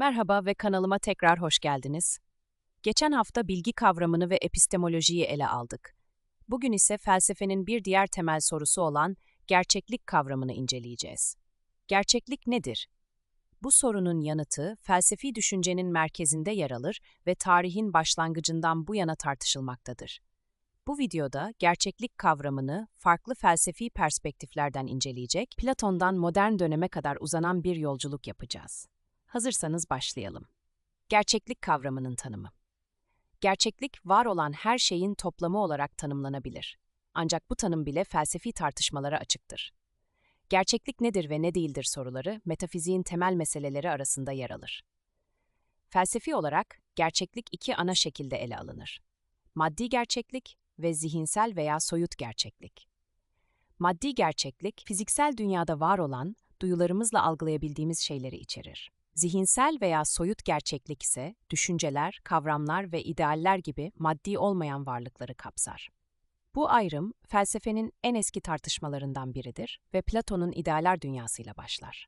Merhaba ve kanalıma tekrar hoş geldiniz. Geçen hafta bilgi kavramını ve epistemolojiyi ele aldık. Bugün ise felsefenin bir diğer temel sorusu olan gerçeklik kavramını inceleyeceğiz. Gerçeklik nedir? Bu sorunun yanıtı felsefi düşüncenin merkezinde yer alır ve tarihin başlangıcından bu yana tartışılmaktadır. Bu videoda gerçeklik kavramını farklı felsefi perspektiflerden inceleyecek, Platon'dan modern döneme kadar uzanan bir yolculuk yapacağız. Hazırsanız başlayalım. Gerçeklik kavramının tanımı. Gerçeklik, var olan her şeyin toplamı olarak tanımlanabilir. Ancak bu tanım bile felsefi tartışmalara açıktır. Gerçeklik nedir ve ne değildir soruları, metafiziğin temel meseleleri arasında yer alır. Felsefi olarak, gerçeklik iki ana şekilde ele alınır. Maddi gerçeklik ve zihinsel veya soyut gerçeklik. Maddi gerçeklik, fiziksel dünyada var olan, duyularımızla algılayabildiğimiz şeyleri içerir. Zihinsel veya soyut gerçeklik ise düşünceler, kavramlar ve idealler gibi maddi olmayan varlıkları kapsar. Bu ayrım felsefenin en eski tartışmalarından biridir ve Platon'un idealer dünyasıyla başlar.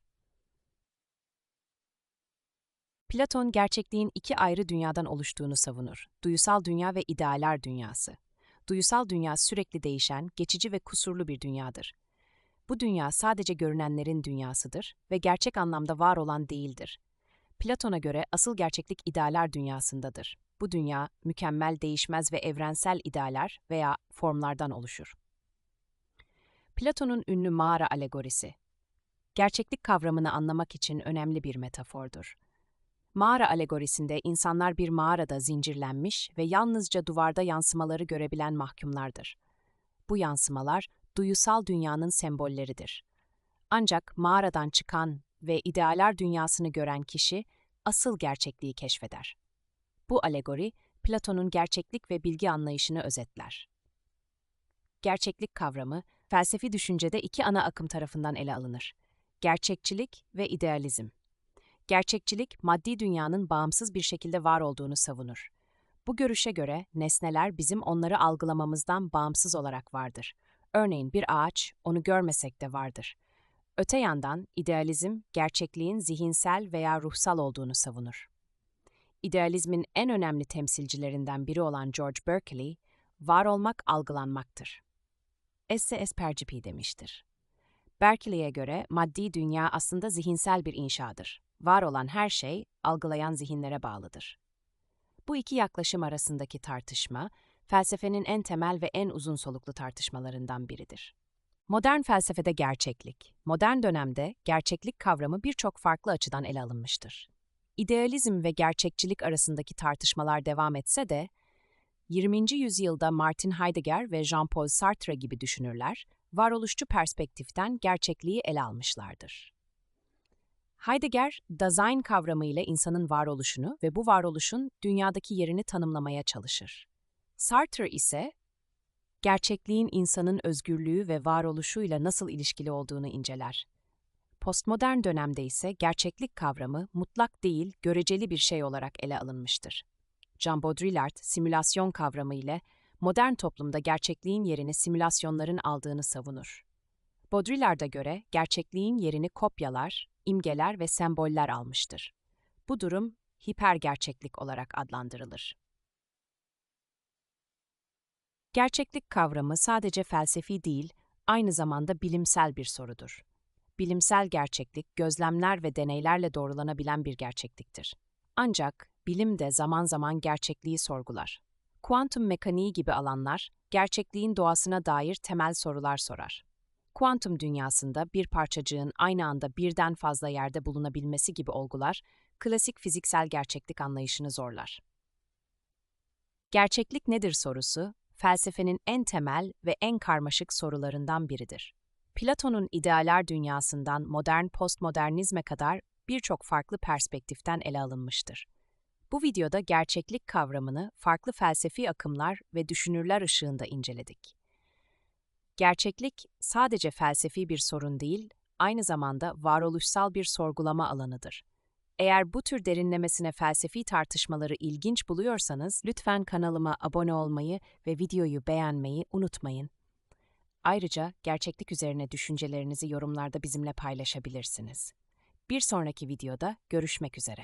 Platon gerçekliğin iki ayrı dünyadan oluştuğunu savunur. Duyusal dünya ve idealer dünyası. Duyusal dünya sürekli değişen, geçici ve kusurlu bir dünyadır. Bu dünya sadece görünenlerin dünyasıdır ve gerçek anlamda var olan değildir. Platon'a göre asıl gerçeklik idealer dünyasındadır. Bu dünya mükemmel, değişmez ve evrensel idealer veya formlardan oluşur. Platon'un ünlü mağara alegorisi. Gerçeklik kavramını anlamak için önemli bir metafordur. Mağara alegorisinde insanlar bir mağarada zincirlenmiş ve yalnızca duvarda yansımaları görebilen mahkumlardır. Bu yansımalar duyusal dünyanın sembolleridir. Ancak mağaradan çıkan ve idealer dünyasını gören kişi asıl gerçekliği keşfeder. Bu alegori, Platon'un gerçeklik ve bilgi anlayışını özetler. Gerçeklik kavramı, felsefi düşüncede iki ana akım tarafından ele alınır. Gerçekçilik ve idealizm. Gerçekçilik, maddi dünyanın bağımsız bir şekilde var olduğunu savunur. Bu görüşe göre nesneler bizim onları algılamamızdan bağımsız olarak vardır. Örneğin bir ağaç, onu görmesek de vardır. Öte yandan idealizm, gerçekliğin zihinsel veya ruhsal olduğunu savunur. İdealizmin en önemli temsilcilerinden biri olan George Berkeley, var olmak algılanmaktır. Esse Espercipi demiştir. Berkeley'e göre maddi dünya aslında zihinsel bir inşadır. Var olan her şey algılayan zihinlere bağlıdır. Bu iki yaklaşım arasındaki tartışma, felsefenin en temel ve en uzun soluklu tartışmalarından biridir. Modern felsefede gerçeklik, modern dönemde gerçeklik kavramı birçok farklı açıdan ele alınmıştır. İdealizm ve gerçekçilik arasındaki tartışmalar devam etse de, 20. yüzyılda Martin Heidegger ve Jean-Paul Sartre gibi düşünürler, varoluşçu perspektiften gerçekliği ele almışlardır. Heidegger, Dasein kavramıyla insanın varoluşunu ve bu varoluşun dünyadaki yerini tanımlamaya çalışır. Sartre ise gerçekliğin insanın özgürlüğü ve varoluşuyla nasıl ilişkili olduğunu inceler. Postmodern dönemde ise gerçeklik kavramı mutlak değil, göreceli bir şey olarak ele alınmıştır. Jean Baudrillard, simülasyon kavramı ile modern toplumda gerçekliğin yerini simülasyonların aldığını savunur. Baudrillard'a göre gerçekliğin yerini kopyalar, imgeler ve semboller almıştır. Bu durum hipergerçeklik olarak adlandırılır. Gerçeklik kavramı sadece felsefi değil, aynı zamanda bilimsel bir sorudur. Bilimsel gerçeklik, gözlemler ve deneylerle doğrulanabilen bir gerçekliktir. Ancak bilim de zaman zaman gerçekliği sorgular. Kuantum mekaniği gibi alanlar, gerçekliğin doğasına dair temel sorular sorar. Kuantum dünyasında bir parçacığın aynı anda birden fazla yerde bulunabilmesi gibi olgular, klasik fiziksel gerçeklik anlayışını zorlar. Gerçeklik nedir sorusu, felsefenin en temel ve en karmaşık sorularından biridir. Platon'un idealer dünyasından modern postmodernizme kadar birçok farklı perspektiften ele alınmıştır. Bu videoda gerçeklik kavramını farklı felsefi akımlar ve düşünürler ışığında inceledik. Gerçeklik sadece felsefi bir sorun değil, aynı zamanda varoluşsal bir sorgulama alanıdır. Eğer bu tür derinlemesine felsefi tartışmaları ilginç buluyorsanız lütfen kanalıma abone olmayı ve videoyu beğenmeyi unutmayın. Ayrıca gerçeklik üzerine düşüncelerinizi yorumlarda bizimle paylaşabilirsiniz. Bir sonraki videoda görüşmek üzere.